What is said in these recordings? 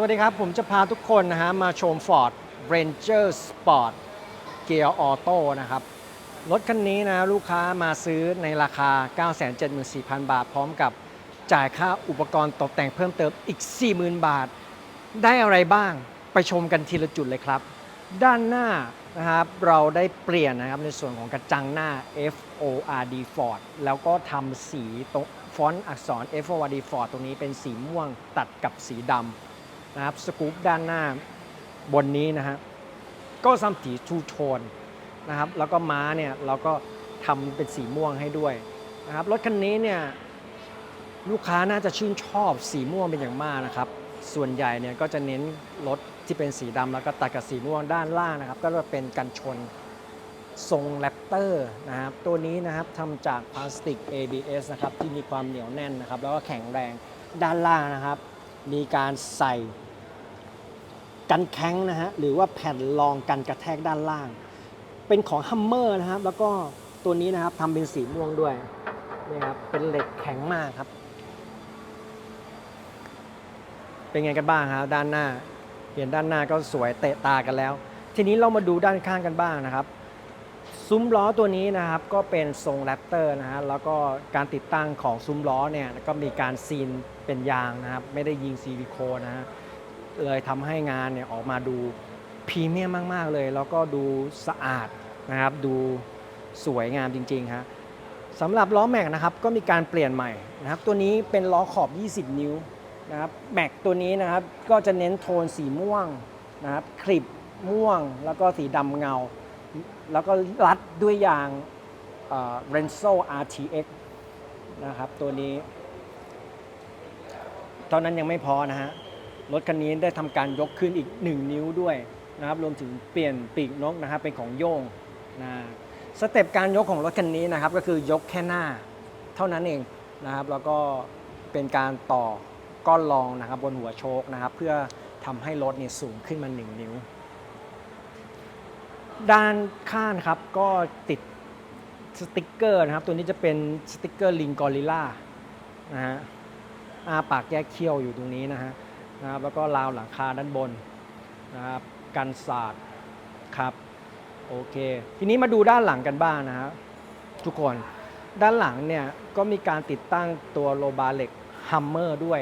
สวัสดีครับ ผมจะพาทุกคนนะฮะมาชม Ford Ranger Sport เกียร์ออโต้นะครับ รถคันนี้นะลูกค้ามาซื้อในราคา 974,000 บาท พร้อมกับจ่ายค่าอุปกรณ์ตกแต่งเพิ่มเติมอีก 40,000 บาท ได้อะไรบ้างไปชมกันทีละจุดเลยครับ ด้านหน้านะครับเราได้เปลี่ยนนะครับในส่วนของกระจังหน้า F O R D Ford แล้วก็ทำสีตรงฟอนต์อักษร F O R D Ford ตรงนี้เป็นสีม่วงตัดกับสีดำ นะครับสกู๊ปด้านหน้าบนนี้นะฮะก็ซ้ำสีทูโทนนะครับแล้วก็ม้าเนี่ยเราก็ทำเป็นสีม่วงให้ด้วยนะครับรถคันนี้เนี่ยลูกค้าน่าจะชื่นชอบสีม่วงเป็นอย่างมากนะครับ ส่วนใหญ่เนี่ยก็จะเน้นรถที่เป็นสีดำแล้วก็ตัดกับสีม่วงด้านล่างนะครับ ก็จะเป็นกันชนทรงแรปเตอร์นะครับ ตัวนี้นะครับทำจากพลาสติก ABS นะครับที่มีความเหนียวแน่นนะครับ แล้วก็แข็งแรงด้านล่างนะครับ มีการใส่ กันแข้งนะฮะหรือว่าแผ่นรองกันกระแทกด้านล่าง เป็นของฮัมเมอร์นะครับ แล้วก็ตัวนี้นะครับทำเป็นสีม่วงด้วยนี่ครับเป็นเหล็กแข็งมากครับ เป็นไงกันบ้างครับด้านหน้าเห็นด้านหน้าก็สวยเตะตากันแล้ว ทีนี้เรามาดูด้านข้างกันบ้างนะครับ ซุ้มล้อตัวนี้นะครับก็เป็นทรงแรปเตอร์นะฮะแล้วก็การติดตั้งของซุ้มล้อเนี่ยก็มีการซีนเป็นยางนะครับ ไม่ได้ยิงซิลิโคนนะฮะ เลยทำให้งานเนี่ยออกมาดูพรีเมียมมาก ๆ เลย แล้วก็ดูสะอาดนะครับ ดูสวยงามจริงๆฮะสำหรับล้อแม็กนะครับก็มีการเปลี่ยนใหม่นะครับ ตัวนี้เป็นล้อขอบ 20 นิ้วนะครับแม็กตัวนี้นะครับก็จะเน้นโทนสีม่วงนะครับคลิปม่วงแล้วก็สีดำเงา แล้วก็รัดด้วยยางเรนโซ RTX นะครับตัวนี้เท่านั้นยังไม่พอนะฮะ รถคันนี้ได้ทำการยกขึ้นอีก 1 นิ้วด้วยนะครับ รวมถึงเปลี่ยนปีกนกนะครับเป็นของโยงนะสเต็ปการยกของรถคันนี้นะครับ ก็คือยกแค่หน้าเท่านั้นเองนะครับ แล้วก็เป็นการต่อก้อนรองนะครับ บนหัวโชคนะครับ เพื่อทำให้รถเนี่ยสูงขึ้นมา 1 นิ้ว ด้านข้างครับก็ติดสติกเกอร์นะครับ ตัวนี้จะเป็นสติกเกอร์ลิงกอริล่านะฮะอาปากแยกเขี้ยวอยู่ตรงนี้นะฮะ นะครับแล้วก็ราวหลังคาด้านบนนะครับกันศาสตร์ครับโอเค ทีนี้มาดูด้านหลังกันบ้างนะครับทุกคนด้านหลังเนี่ยก็มีการติดตั้งตัวโลบาเหล็กฮัมเมอร์ด้วย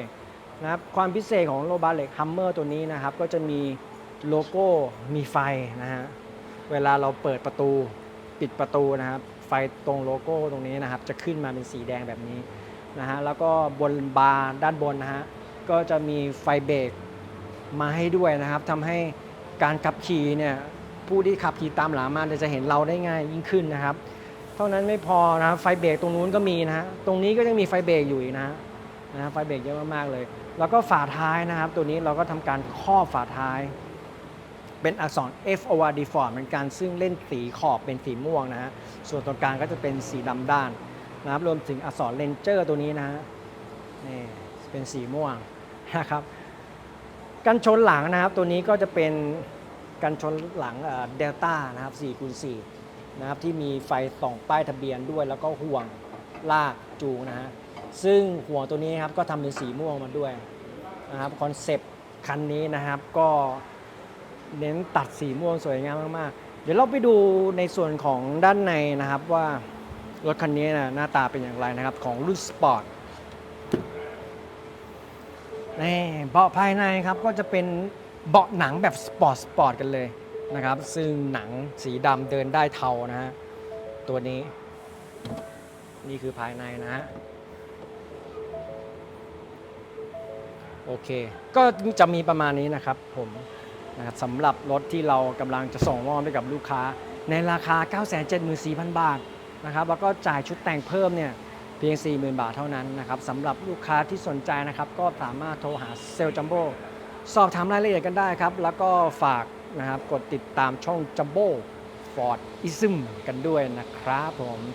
นะครับความพิเศษของโลบาเล็กฮัมเมอร์ตัวนี้นะครับ ก็จะมีโลโก้มีไฟนะฮะเวลาเราเปิดประตูปิดประตูนะครับ ไฟตรงโลโก้ตรงนี้นะครับ จะขึ้นมาเป็นสีแดงแบบนี้นะฮะแล้วก็บนบาร์ด้านบนนะฮะ ก็จะมีไฟเบรกมาให้ด้วยนะครับทำให้การขับขี่เนี่ยผู้ที่ขับขี่ตามหลังมาจะเห็นเราได้ง่ายยิ่งขึ้นนะครับ เท่านั้นไม่พอนะครับไฟเบรกตรงนู้นก็มีนะฮะตรงนี้ก็ยังมีไฟเบรกอยู่อีกนะฮะนะไฟเบรกเยอะมากๆเลย แล้วก็ฝาท้ายนะครับ ตัวนี้เราก็ทำการครอบฝาท้าย เป็นอักษร F O R D Ford เหมือนกันซึ่งเล่นสีขอบเป็นสีม่วงนะฮะส่วนตรงกลางก็จะเป็นสีดำด้านนะครับรวมถึงอักษร Ranger ตัวนี้นะฮะนี่เป็นสีม่วง นะครับกันชนหลังนะครับ ตัวนี้ก็จะเป็นกันชนหลังเดลต้านะครับ4คูณ4นะครับที่มีไฟส่องป้ายทะเบียนด้วย แล้วก็ห่วงลากจูงนะฮะซึ่งหัวงตัวนี้ครับก็ทำเป็นสีม่วงมาด้วยนะครับคอนเซปต์คันนี้นะครับก็เน้นตัดสีม่วงสวยงามมากๆ เดี๋ยวเราไปดูในส่วนของด้านในนะครับว่ารถคันนี้นะหน้าตาเป็นอย่างไรนะครับของรุ่นสปอร์ต นี่เบาะภายในครับก็จะเป็นเบาะหนังแบบสปอร์ตสปอร์ตกันเลยนะครับ ซึ่งหนังสีดำเดินได้เทานะฮะตัวนี้ นี่คือภายในนะฮะโอเค ก็จะมีประมาณนี้นะครับผมนะครับสำหรับรถที่เรากำลังจะส่งมอบให้กับลูกค้า ในราคา 974,000 บาทนะครับ แล้วก็จ่ายชุดแต่งเพิ่มเนี่ย เพียง 40,000 บาทเท่านั้นนะครับสำหรับลูกค้าที่สนใจนะครับ ก็สามารถโทรหาเซลล์จัมโบ้สอบถามรายละเอียดกันได้ครับ แล้วก็ฝากนะครับกดติดตามช่องจัมโบ้ฟอร์ดอิซึมกันด้วยนะครับผม